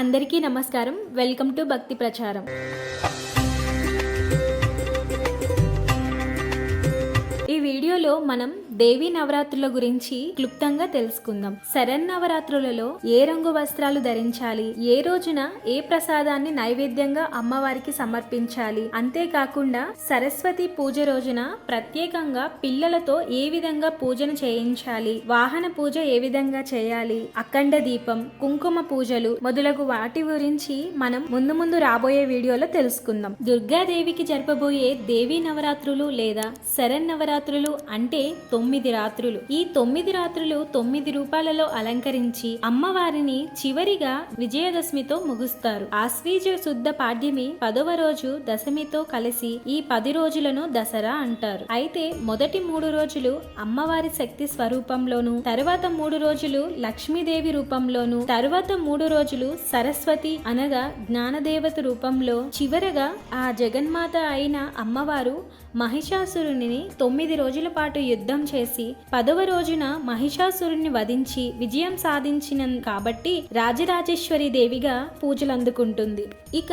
అందరికీ నమస్కారం. Welcome to భక్తి ప్రచారం. ఈ వీడియోలో మనం దేవీ నవరాత్రుల గురించి క్లుప్తంగా తెలుసుకుందాం. శరన్నవరాత్రులలో ఏ రంగు వస్త్రాలు ధరించాలి? ఏ రోజున ఏ ప్రసాదాన్ని నైవేద్యంగా అమ్మవారికి సమర్పించాలి? అంతేకాకుండా సరస్వతి పూజ రోజున ప్రత్యేకంగా పిల్లలతో ఏ విధంగా పూజను చేయించాలి? వాహన పూజ ఏ విధంగా చేయాలి? అఖండ దీపం కుంకుమ పూజలు మొదలగు వాటి గురించి మనం ముందు ముందు రాబోయే వీడియోలో తెలుసుకుందాం. దుర్గాదేవికి జరపబోయే దేవీ నవరాత్రులు లేదా శరన్నవరాత్రులు అంటే తొమ్మిది తొమ్మిది రాత్రులు. ఈ తొమ్మిది రాత్రులు తొమ్మిది రూపాలలో అలంకరించి అమ్మవారిని చివరిగా విజయదశమితో ముగుస్తారు. ఆశ్వీజ శుద్ధ పాడ్యమి పదవ రోజు దశమితో కలిసి ఈ పది రోజులను దసరా అంటారు. అయితే మొదటి మూడు రోజులు అమ్మవారి శక్తి స్వరూపంలోను తరువాత మూడు రోజులు లక్ష్మీదేవి రూపంలోను తరువాత మూడు రోజులు సరస్వతి అనగా జ్ఞానదేవత రూపంలో చివరగా ఆ జగన్మాత అయిన అమ్మవారు మహిషాసురుని తొమ్మిది రోజుల పాటు యుద్ధం చేసి పదవ రోజున మహిషాసురుణ్ణి వధించి విజయం సాధించిన కాబట్టి రాజరాజేశ్వరి దేవిగా పూజలు అందుకుంటుంది ఇక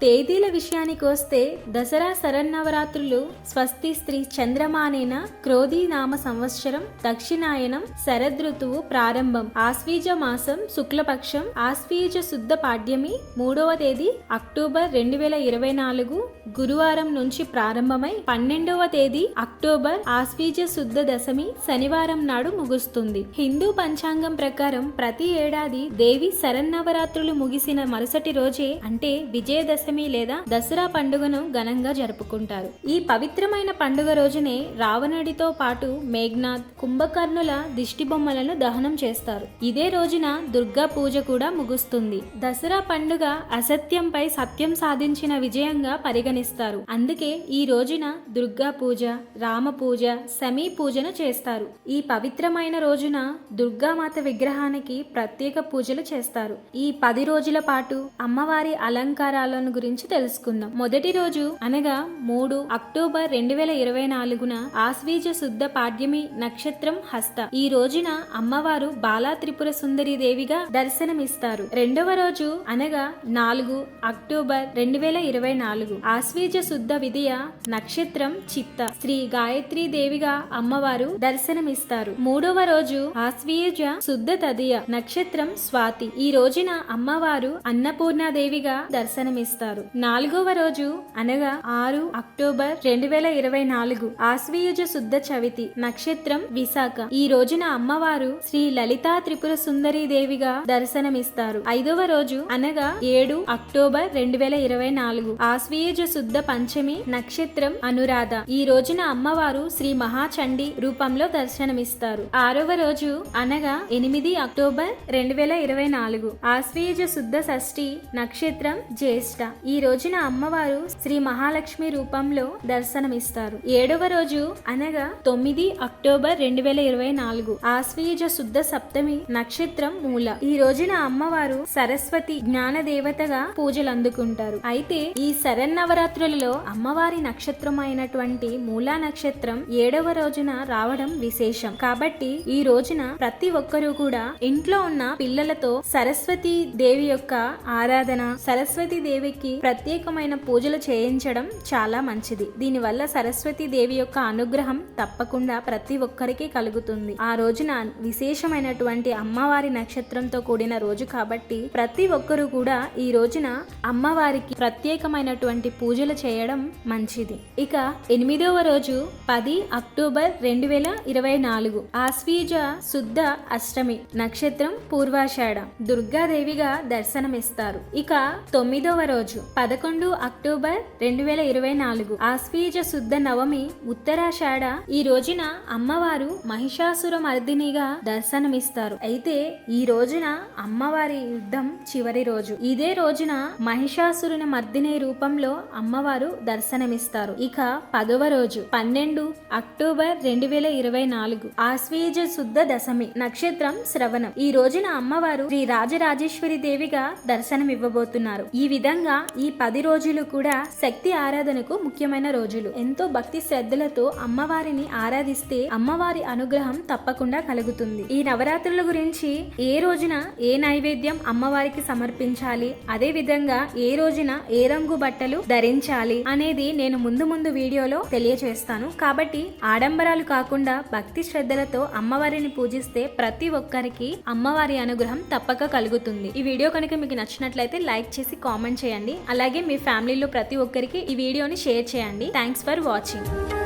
తేదీల విషయానికి వస్తే దసరా శరన్నవరాత్రులు స్వస్తి స్త్రీ చంద్రమానేన క్రోధీ నామ సంవత్సరం దక్షిణాయనం శరదృతువు ప్రారంభం ఆశ్వీజ మాసం శుక్లపక్షం ఆశ్వీజ శుద్ధ పాడ్యమి మూడవ తేదీ అక్టోబర్ రెండు వేల ఇరవై నాలుగు గురువారం నుంచి ప్రారంభమై పన్నెండవ తేదీ అక్టోబర్ ఆశ్వీజ శుద్ధ దశమి శనివారం నాడు ముగుస్తుంది. హిందూ పంచాంగం ప్రకారం ప్రతి ఏడాది దేవి శరన్నవరాత్రులు ముగిసిన మరుసటి రోజే అంటే విజయదశమి లేదా దసరా పండుగను ఘనంగా జరుపుకుంటారు. ఈ పవిత్రమైన పండుగ రోజునే రావణుడితో పాటు మేఘ్నాథ్ కుంభకర్ణుల దిష్టి బొమ్మలను దహనం చేస్తారు. ఇదే రోజున దుర్గా పూజ కూడా ముగుస్తుంది. దసరా పండుగ అసత్యంపై సత్యం సాధించిన విజయంగా పరిగణిస్తారు. అందుకే ఈ రోజున దుర్గా పూజ రామ పూజ సమీ పూజను చేస్తారు. ఈ పవిత్రమైన రోజున దుర్గామాత విగ్రహానికి ప్రత్యేక పూజలు చేస్తారు. ఈ పది రోజుల పాటు అమ్మవారి అలంకారాలను గురించి తెలుసుకుందాం. మొదటి రోజు అనగా మూడు అక్టోబర్ రెండు వేల ఇరవై నాలుగున ఆశ్వీజ శుద్ధ పాడ్యమి నక్షత్రం హస్త. ఈ రోజున అమ్మవారు బాలా త్రిపుర సుందరి దేవిగా దర్శనమిస్తారు. రెండవ రోజు అనగా నాలుగు అక్టోబర్ రెండు వేల ఇరవై నాలుగు ఆశ్వీజ శుద్ధ విధియ నక్షత్రం చిత్త. శ్రీ గాయత్రీ దేవిగా అమ్మవారు దర్శనమిస్తారు. మూడవ రోజు ఆశ్వీజ శుద్ధ తదియ నక్షత్రం స్వాతి. ఈ రోజున అమ్మవారు అన్నపూర్ణాదేవిగా దర్శనమిస్తారు. నాలుగవ రోజు అనగా ఆరు అక్టోబర్ రెండు వేల ఇరవై నాలుగు ఆశ్వీయుజ శుద్ధ చవితి నక్షత్రం విశాఖ. ఈ రోజున అమ్మవారు శ్రీ లలితా త్రిపుర సుందరి దేవిగా దర్శనమిస్తారు. ఐదవ రోజు అనగా ఏడు అక్టోబర్ రెండు వేల ఇరవై నాలుగు ఆశ్వీయుజ శుద్ధ పంచమి నక్షత్రం అనురాధ. ఈ రోజున అమ్మవారు శ్రీ మహాచండి రూపంలో దర్శనమిస్తారు. ఆరవ రోజు అనగా ఎనిమిది అక్టోబర్ రెండు వేల ఇరవై నాలుగు ఆశ్వీయుజ శుద్ధ షష్ఠి నక్షత్రం జ్యేష్ఠ. ఈ రోజున అమ్మవారు శ్రీ మహాలక్ష్మి రూపంలో దర్శనమిస్తారు. ఏడవ రోజు అనగా తొమ్మిది అక్టోబర్ రెండు వేల ఇరవై నాలుగు ఆశ్వీజ శుద్ధ సప్తమి నక్షత్రం మూల. ఈ రోజున అమ్మవారు సరస్వతి జ్ఞాన దేవతగా పూజలు అందుకుంటారు అయితే ఈ శరన్నవరాత్రులలో అమ్మవారి నక్షత్రం అయినటువంటి మూలా నక్షత్రం ఏడవ రోజున రావడం విశేషం. కాబట్టి ఈ రోజున ప్రతి ఒక్కరూ కూడా ఇంట్లో ఉన్న పిల్లలతో సరస్వతి దేవి యొక్క ఆరాధన సరస్వతి దేవికి ప్రత్యేకమైన పూజలు చేయించడం చాలా మంచిది. దీనివల్ల సరస్వతి దేవి యొక్క అనుగ్రహం తప్పకుండా ప్రతి ఒక్కరికి కలుగుతుంది. ఆ రోజున విశేషమైనటువంటి అమ్మవారి నక్షత్రంతో కూడిన రోజు కాబట్టి ప్రతి ఒక్కరూ కూడా ఈ రోజున అమ్మవారికి ప్రత్యేకమైనటువంటి పూజలు చేయడం మంచిది. ఇక ఎనిమిదవ రోజు పది అక్టోబర్ రెండు వేల ఇరవై నాలుగు ఆశ్వీజ శుద్ధ అష్టమి నక్షత్రం పూర్వాషాఢ. దుర్గాదేవిగా దర్శనమిస్తారు. ఇక తొమ్మిదవ రోజు పదకొండు అక్టోబర్ రెండు వేల ఇరవై నాలుగు. ఆశ్వీజ శుద్ధ నవమి ఉత్తరాషాఢ ఈ రోజున అమ్మవారు మహిషాసుర మర్దినిగా దర్శనమిస్తారు. అయితే ఈ రోజున అమ్మవారి యుద్ధం చివరి రోజు. ఇదే రోజున మహిషాసురుని మర్దిని రూపంలో అమ్మవారు దర్శనమిస్తారు. ఇక పదవ రోజు పన్నెండు అక్టోబర్ రెండు వేల ఇరవై నాలుగు. ఆశ్వీజ శుద్ధ దశమి నక్షత్రం శ్రవణం. ఈ రోజున అమ్మవారు శ్రీ రాజరాజేశ్వరి దేవిగా దర్శనం ఇవ్వబోతున్నారు ఈ విధంగా ఈ పది రోజులు కూడా శక్తి ఆరాధనకు ముఖ్యమైన రోజులు. ఎంతో భక్తి శ్రద్ధలతో అమ్మవారిని ఆరాధిస్తే అమ్మవారి అనుగ్రహం తప్పకుండా కలుగుతుంది. ఈ నవరాత్రుల గురించి ఏ రోజున ఏ నైవేద్యం అమ్మవారికి సమర్పించాలి? అదే విధంగా ఏ రోజున ఏ రంగు బట్టలు ధరించాలి అనేది నేను ముందు ముందు వీడియోలో తెలియజేస్తాను కాబట్టి ఆడంబరాలు కాకుండా భక్తి శ్రద్ధలతో అమ్మవారిని పూజిస్తే ప్రతి ఒక్కరికి అమ్మవారి అనుగ్రహం తప్పక కలుగుతుంది. ఈ వీడియో కనుక మీకు నచ్చినట్లయితే లైక్ చేసి కామెంట్ చేయండి. చేయండి. అలాగే మీ ఫ్యామిలీలో ప్రతి ఒక్కరికి ఈ వీడియోని షేర్ చేయండి. Thanks for watching